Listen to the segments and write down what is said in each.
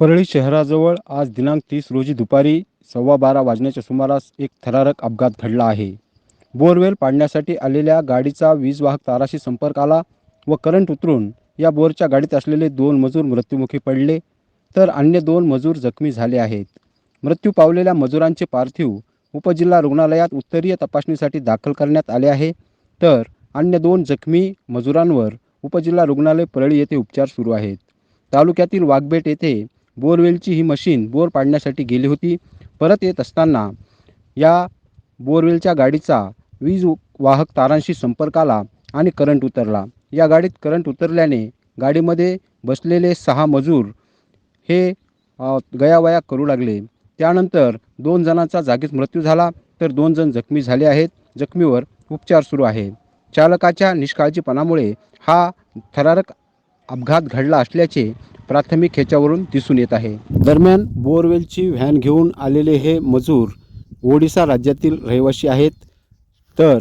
परळी शहराजवळ आज दिनांक तीस रोजी दुपारी सव्वा बारा वाजण्याच्या सुमारास एक थरारक अपघात घडला आहे. बोरवेल पाडण्यासाठी आलेल्या गाडीचा वीजवाहक ताराशी संपर्क आला व करंट उतरून या बोरच्या गाडीत असलेले दोन मजूर मृत्युमुखी पडले तर अन्य दोन मजूर जखमी झाले आहेत. मृत्यू पावलेल्या मजुरांचे पार्थिव उपजिल्हा रुग्णालयात उत्तरीय तपासणीसाठी दाखल करण्यात आले आहे. तर अन्य दोन जखमी मजुरांवर उपजिल्हा रुग्णालय परळी येथे उपचार सुरू आहेत. तालुक्यातील वाघबेट येथे बोरवेलची ही मशीन बोर पाडण्यासाठी गेली होती. परत येत असताना या बोरवेलच्या गाडीचा वीज वाहक तारांशी संपर्क आला आणि करंट उतरला. या गाडीत करंट उतरल्याने गाडीमध्ये बसलेले सहा मजूर हे गयावया करू लागले. त्यानंतर दोन जणांचा जागीच मृत्यू झाला. तर दोन जण जखमी झाले आहेत. जखमीवर उपचार सुरू आहे. चालकाच्या निष्काळजीपणामुळे हा थरारक अपघात घडला असल्याचे प्राथमिक ह्याच्यावरून दिसून येत आहे. दरम्यान बोअरवेलची व्हॅन घेऊन आलेले हे मजूर ओडिसा राज्यातील रहिवासी आहेत. तर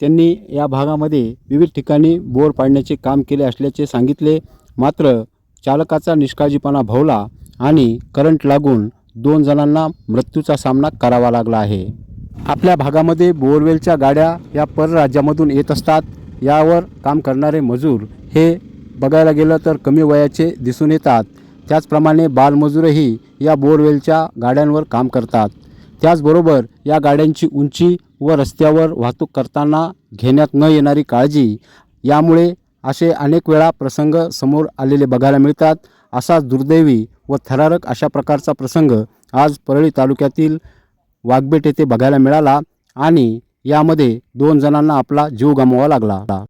त्यांनी या भागामध्ये विविध ठिकाणी बोर पाडण्याचे काम केले असल्याचे सांगितले. मात्र चालकाचा निष्काळजीपणा भवला आणि करंट लागून दोन जणांना मृत्यूचा सामना करावा लागला आहे. आपल्या भागामध्ये बोरवेलच्या गाड्या या परराज्यामधून येत असतात. यावर काम करणारे मजूर हे बघायला गेलं तर कमी वयाचे दिसून येतात. त्याचप्रमाणे बालमजूरही या बोरवेलच्या गाड्यांवर काम करतात. त्याचबरोबर या गाड्यांची उंची व रस्त्यावर वाहतूक करताना घेण्यात न येणारी काळजी. यामुळे असे अनेक वेळा प्रसंग समोर आलेले बघायला मिळतात. असाच दुर्दैवी व थरारक अशा प्रकारचा प्रसंग आज परळी तालुक्यातील वाघबेट येथे बघायला मिळाला आणि यामध्ये दोन जणांना आपला जीव गमवावा लागला.